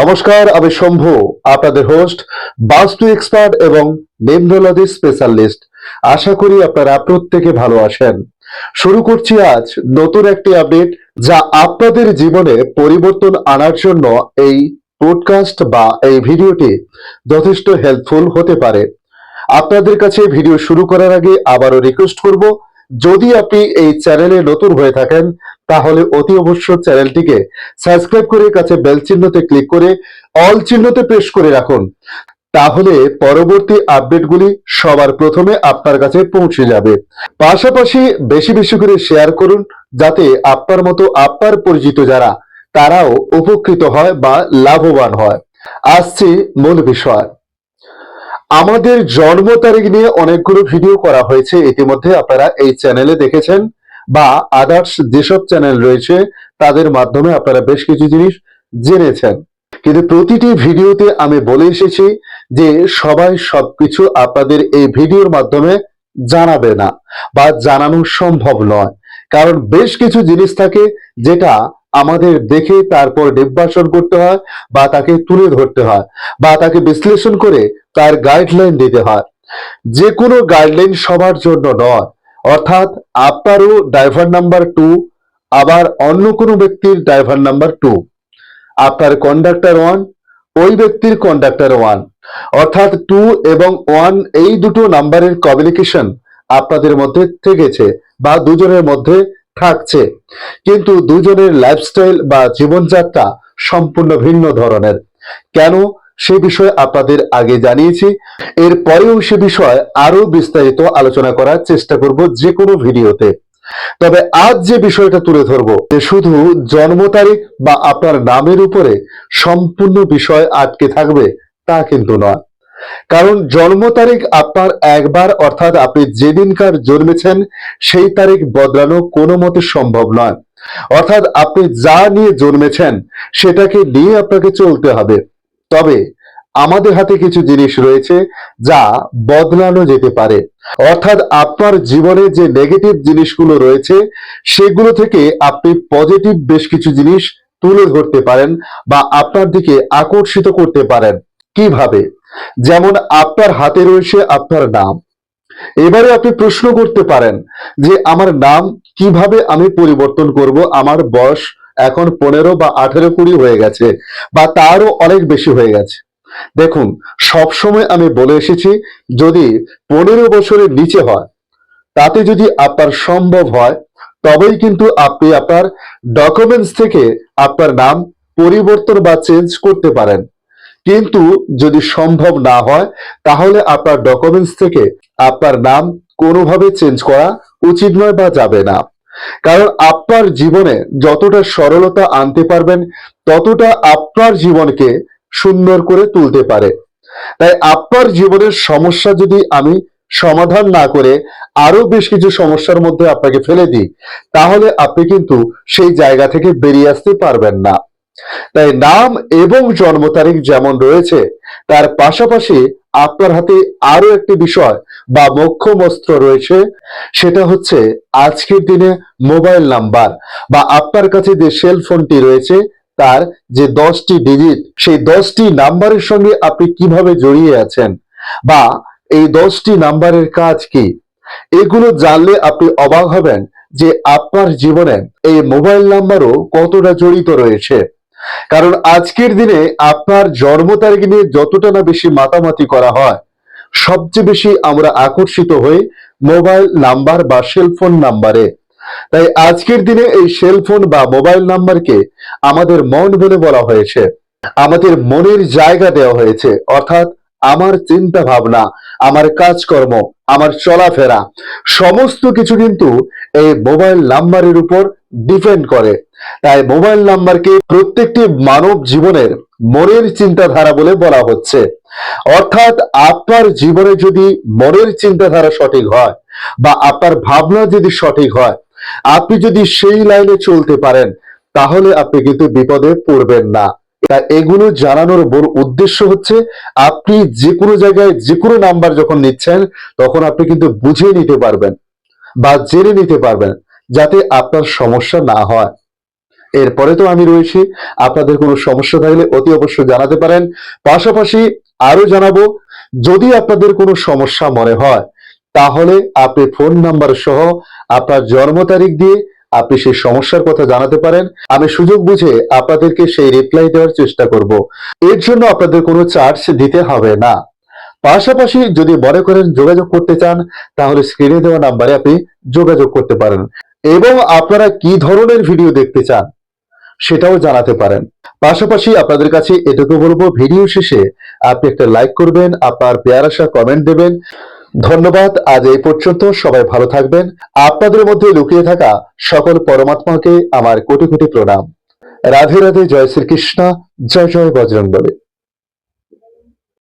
নমস্কার, আমি শম্ভু, আপনাদের হোস্ট বাস্তু এক্সপার্ট এবং নিমরোলজি স্পেশালিস্ট আশা করি আপনারা প্রত্যেকে ভালো আছেন। শুরু করছি আজ নতুন একটি আপডেট যা আপনাদের জীবনে পরিবর্তন আনার জন্য এই পডকাস্ট বা এই ভিডিওটি যথেষ্ট হেল্পফুল হতে পারে। আপনাদের কাছে ভিডিও শুরু করার আগে আবারও রিকোয়েস্ট করব, যদি আপনি এই চ্যানেলে নতুন হয়ে থাকেন তাহলে অতি অবশ্য চ্যানেলটিকে সাবস্ক্রাইব করে কাছে বেল চিহ্নতে ক্লিক করে অল চিহ্নতে প্রেস করে রাখুন। তাহলে পরবর্তী আপডেটগুলি সবার প্রথমে আপনার কাছে পৌঁছে যাবে। পাশাপাশি বেশি বেশি করে শেয়ার করুন, যাতে আপনার মতো আপনার পরিচিত যারা, তারাও উপকৃত হয় বা লাভবান হয়। আসছি মূল বিষয়। আমাদের জন্ম তারিখ নিয়ে অনেকগুলো ভিডিও করা হয়েছে। ইতিমধ্যে আপনারা এই চ্যানেলে দেখেছেন। বা আদার্স যেসব চ্যানেল রয়েছে, তাদের মাধ্যমে আপনারা বেশ কিছু জিনিস জেনেছেন। কিন্তু প্রতিটি ভিডিওতে আমি বলে এসেছি যে সবাই সবকিছু আপনাদের এই ভিডিওর মাধ্যমে জানাবে না বা জানানো সম্ভব নয়। কারণ বেশ কিছু জিনিস থাকে যেটা আমাদের দেখে তারপর নির্বাচন করতে হয় বা তাকে তুলে ধরতে হয় বা তাকে বিশ্লেষণ করে তার গাইডলাইন দিতে হয়। যে কোনো গাইডলাইন সবার জন্য নয়। অর্থাৎ আপনারও ড্রাইভার নাম্বার টু আবার অন্য কোনো ব্যক্তির ড্রাইভার নাম্বার টু আপনার কন্ডাক্টর ওয়ান ওই ব্যক্তির কন্ডাক্টর ওয়ান অর্থাৎ টু এবং ওয়ান এই দুটো নাম্বারের কমিউনিকেশন আপনাদের মধ্যে থেকেছে বা দুজনের মধ্যে থাকছে। কিন্তু দুজনের লাইফস্টাইল বা জীবনযাত্রা সম্পূর্ণ ভিন্ন ধরনের। কেন? সে বিষয়ে আপনাদের আগে জানিয়েছি। এর পরেও সে বিষয়ে আরও বিস্তারিত আলোচনা করার চেষ্টা করব যে কোনো ভিডিওতে। তবে আজ যে বিষয়টা তুলে ধরবো যে শুধু জন্ম তারিখ বা আপনার নামের উপরে সম্পূর্ণ বিষয় আটকে থাকবে তা কিন্তু নয়। কারণ জন্ম তারিখ আপনার একবার অর্থাৎ আপনি যেদিনকার জন্মেছেন, সেই তারিখ বদলানো কোনো মতে সম্ভব নয়। অর্থাৎ আপনি যা নিয়ে জন্মেছেন, সেটাকে নিয়ে আপনাকে চলতে হবে। তবে আমাদের হাতে কিছু জিনিস রয়েছে যা বদলানো যেতে পারে। অর্থাৎ আপনার জীবনে যে নেগেটিভ জিনিসগুলো রয়েছে, সেগুলো থেকে আপনি পজিটিভ বেশ কিছু জিনিস তুলে ধরতে পারেন বা আপনার দিকে আকর্ষিত করতে পারেন। কীভাবে? যেমন আপনার হাতে রয়েছে আপনার নাম। এবারে আপনি প্রশ্ন করতে পারেন যে আমার নাম কীভাবে আমি পরিবর্তন করব? আমার বয়স এখন পনেরো বা আঠেরো কুড়ি হয়ে গেছে, বা তারও অনেক বেশি হয়ে গেছে। দেখুন, সবসময় আমি বলে এসেছি, যদি পনেরো বছরের নিচে হয়, তাতে যদি আপনার সম্ভব হয়, তবেই কিন্তু আপনি আপনার ডকুমেন্টস থেকে আপনার নাম, পরিবর্তন বা চেঞ্জ করতে পারেন। কিন্তু যদি সম্ভব না হয়, তাহলে আপনার ডকুমেন্টস থেকে আপনার নাম কোনোভাবে চেঞ্জ করা উচিত নয় বা যাবে না। কারণ আপনার জীবনে যতটা সরলতা আনতে পারবেন, ততটা আপনার জীবনকে সুন্দর করে তুলতে পারে। তাই আপনার জীবনের সমস্যা যদি আমি সমাধান না করে আরও বেশ কিছু সমস্যার মধ্যে আপনাকে ফেলে দিই, তাহলে আপনি কিন্তু সেই জায়গা থেকে বেরিয়ে আসতে পারবেন না। তাই নাম এবং জন্ম তারিখ যেমন রয়েছে, তার পাশাপাশি আপনার হাতে আরও একটি বিষয় বা মোক্ষম অস্ত্র রয়েছে, সেটা হচ্ছে আজকের দিনে মোবাইল নাম্বার বা আপনার কাছে যে সেল ফোনটি রয়েছে, তার যে দশটি ডিজিট, সেই দশটি নাম্বারের সঙ্গে আপনি কীভাবে জড়িয়ে আছেন বা এই দশটি নাম্বারের কাজ কি? এগুলো জানলে আপনি অবাক হবেন যে আপনার জীবনে এই মোবাইল নাম্বারও কতটা জড়িত রয়েছে। কারণ আজকের দিনে আপনার জন্ম তারিখ নিয়ে যতটা না বেশি মাতামাতি করা হয়, সবচেয়ে বেশি আমরা আকর্ষিত হই মোবাইল নাম্বার বা সেলফোন নাম্বারে। তাই আজকের দিনে এই সেলফোন বা মোবাইল নাম্বারকে আমাদের মন বলে বলা হয়েছে। আমাদের মনের জায়গা দেওয়া হয়েছে, অর্থাৎ আমার চিন্তা ভাবনা, আমার কাজকর্ম, আমার চলাফেরা, সমস্ত কিছু কিন্তু এই মোবাইল নাম্বারের উপর ডিপেন্ড করে। তাই মোবাইল নাম্বারকে প্রত্যেকটি মানব জীবনের মনের চিন্তাধারা বলে বলা হচ্ছে। অর্থাৎ আপনার জীবনে যদি মনের চিন্তাধারা সঠিক হয় বা আপনার ভাবনা যদি সঠিক হয়, আপনি যদি সেই লাইনে চলতে পারেন, তাহলে আপনি কিন্তু বিপদে পড়বেন না। তা এগুলো জানানোর বড় উদ্দেশ্য হচ্ছে, আপনি যে কোনো জায়গায় যে কোনো নাম্বার যখন নিচ্ছেন, তখন আপনি কিন্তু বুঝে নিতে পারবেন বা জেনে নিতে পারবেন, যাতে আপনার সমস্যা না হয়। এরপরে তো আমি রয়েছি। আপনাদের কোনো সমস্যা থাকলে অতি অবশ্যই জানাতে পারেন। পাশাপাশি আরও জানাব, যদি আপনাদের কোনো সমস্যা মনে হয়, তাহলে আপনি ফোন নাম্বার সহ আপনার জন্ম তারিখ দিয়ে আপনি সেই সমস্যার কথা জানাতে পারেন। আমি সুযোগ বুঝে আপনাদেরকে সেই রিপ্লাই দেওয়ার চেষ্টা করব। এর জন্য আপনাদের কোনো চার্জ দিতে হবে না। পাশাপাশি যদি মনে করেন যোগাযোগ করতে চান, তাহলে স্ক্রিনে দেওয়া নাম্বারে আপনি যোগাযোগ করতে পারেন। এবং আপনারা কি ধরনের ভিডিও দেখতে চান সেটাও জানাতে পারেন। পাশাপাশি আপনাদের কাছে এটুকু বলব, ভিডিও শেষে আপনি একটা লাইক করবেন, আপনার পেয়ার আসা কমেন্ট দেবেন। ধন্যবাদ, আজ এই পর্যন্ত সবাই ভালো থাকবেন। আপনাদের মধ্যে লুকিয়ে থাকা সকল পরমাত্মাকে আমার কোটি কোটি প্রণাম। রাধে রাধে, জয় শ্রীকৃষ্ণ, জয় জয় বজরং বলে